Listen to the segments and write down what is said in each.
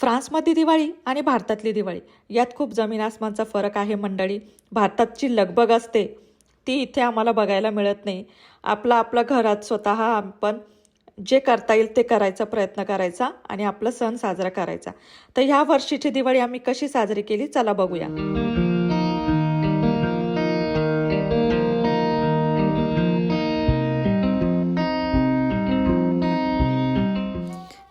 फ्रान्समधली दिवाळी आणि भारतातली दिवाळी. यात खूप जमीन आसमानचा फरक आहे मंडळी. भारतातची लगबग असते. ती इथे आम्हाला बघायला मिळत नाही. आपलं आपलं घरात स्वतः आपण जे करता येईल ते करायचा प्रयत्न करायचा आणि आपला सण साजरा करायचा. तर ह्या वर्षीची दिवाळी आम्ही कशी साजरी केली? चला बघूया.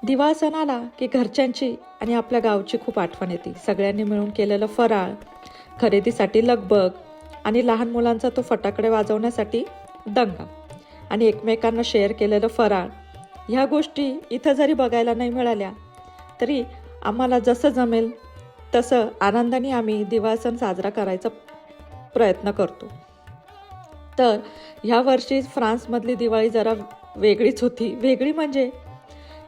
दिवाळ सण आला की घरच्यांची आणि आपल्या गावची खूप आठवण येते. सगळ्यांनी मिळून केलेलं फराळ खरेदीसाठी लगबग आणि लहान मुलांचा तो फटाकडे वाजवण्यासाठी दंगा आणि एकमेकांना शेअर केलेलं फराळ. ह्या गोष्टी इथं जरी बघायला नाही मिळाल्या तरी आम्हाला जसं जमेल तसं आनंदाने आम्ही दिवाळ सण साजरा करायचा प्रयत्न करतो. तर ह्या वर्षी फ्रान्समधली दिवाळी जरा वेगळीच होती. वेगळी म्हणजे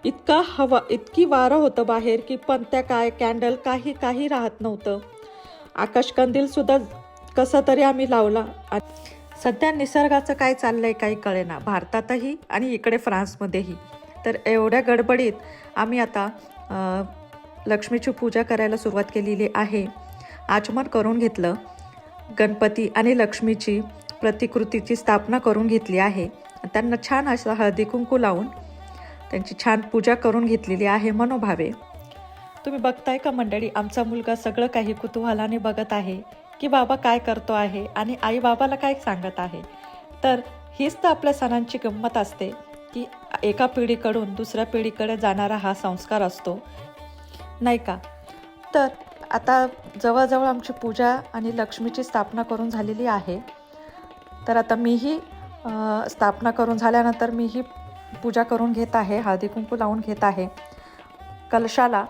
इतका हवा इतकी वारं होतं बाहेर की पण त्या काय कॅन्डल काही काही राहत नव्हतं. आकाशकंदील सुद्धा कसा तरी आम्ही लावला. सध्या निसर्गाचं काय चाललंय काही कळेना. भारतातही आणि इकडे फ्रान्समध्येही. तर एवढ्या गडबडीत आम्ही आता लक्ष्मीची पूजा करायला सुरुवात केलेली आहे. आचमन करून घेतलं. गणपती आणि लक्ष्मीची प्रतिकृतीची स्थापना करून घेतली आहे. त्यांना छान असं हळदी कुंकू लावून त्यांची छान पूजा करून घेतलेली आहे मनोभावे. तुम्ही बघताय का मंडळी आमचा मुलगा सगळं काही कुतूहलाने बघत आहे की बाबा काय करतो आहे आणि आई बाबाला काय सांगत आहे. तर हीच तर आपल्या सणांची गंमत असते की एका पिढीकडून दुसऱ्या पिढीकडे जाणारा हा संस्कार असतो. नाही का? तर आता जवळजवळ आमची पूजा आणि लक्ष्मीची स्थापना करून झालेली आहे. तर आता मीही स्थापना करून झाल्यानंतर मीही पूजा करून घेत आहे हळदी कुंकू लावून घेत आहे. कलशाला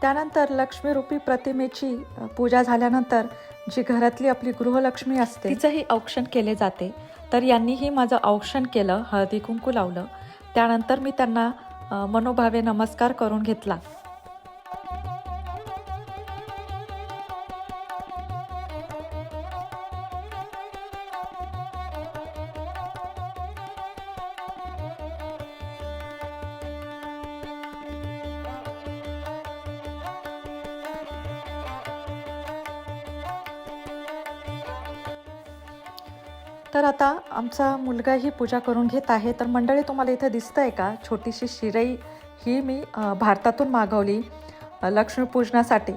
त्यानंतर लक्ष्मीरूपी प्रतिमेची पूजा झाल्यानंतर जी घरातली आपली गृहलक्ष्मी असते तिचंही औक्षण केले जाते. तर यांनीही माझं औक्षण केलं हळदी कुंकू लावलं. त्यानंतर मी त्यांना मनोभावे नमस्कार करून घेतला. तर आता आमचा मुलगा ही पूजा करून घेत आहे. तर मंडळी तुम्हाला इथं दिसतं आहे का? छोटीशी शिरई ही मी भारतातून मागवली लक्ष्मीपूजनासाठी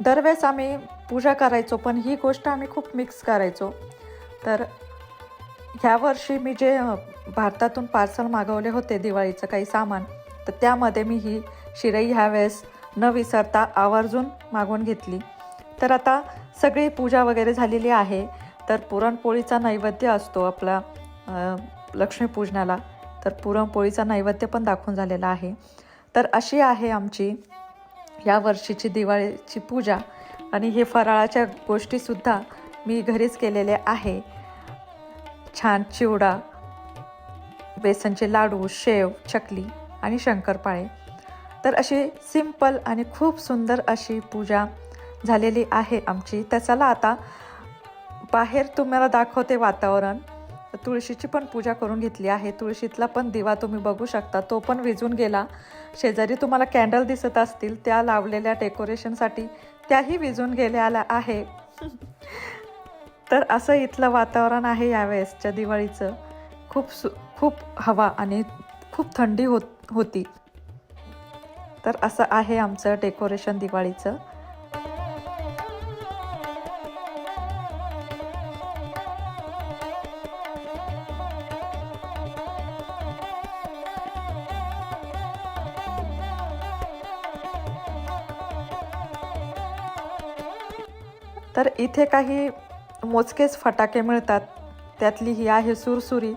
दरवेळेस आम्ही पूजा करायचो पण ही गोष्ट आम्ही खूप मिक्स करायचो. तर ह्या वर्षी मी जे भारतातून पार्सल मागवले होते दिवाळीचं काही सामान तर त्यामध्ये मी ही शिरई ह्यावेळेस न विसरता आवर्जून मागवून घेतली. तर आता सगळी पूजा वगैरे झालेली आहे. तर पुरणपोळीचा नैवेद्य असतो आपला लक्ष्मीपूजनाला तर पुरणपोळीचा नैवेद्य पण दाखवून झालेला आहे. तर अशी आहे आमची या वर्षीची दिवाळीची पूजा. आणि हे फराळाच्या गोष्टीसुद्धा मी घरीच केलेल्या आहे. छान चिवडा बेसनचे लाडू शेव चकली आणि शंकरपाळे. तर अशी सिंपल आणि खूप सुंदर अशी पूजा झालेली आहे आमची. तर चला आता बाहेर तुम्हाला दाखवते वातावरण. तुळशीची पण पूजा करून घेतली आहे. तुळशीतला पण दिवा तुम्ही बघू शकता. तो पण विजून गेला. शेजारी तुम्हाला कॅन्डल दिसत असतील त्या लावलेल्या डेकोरेशनसाठी त्याही विजून गेल्या आहे. तर असं इथलं वातावरण आहे यावेळेसच्या दिवाळीचं. खूप सु खूप हवा आणि खूप थंडी होत होती. तर असं आहे आमचं डेकोरेशन दिवाळीचं. तर इथे काही मोजकेच फटाके मिळतात. त्यातली ही आहे सुरसुरी.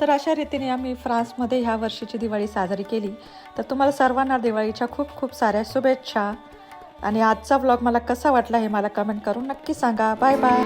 तर अशा रीतीने आम्ही फ्रान्समध्ये ह्या वर्षीची दिवाळी साजरी केली. तर तुम्हाला सर्वांना दिवाळीच्या खूप खूप साऱ्या शुभेच्छा. आणि आजचा व्लॉग मला कसा वाटला हे मला कमेंट करून नक्की सांगा. Bye bye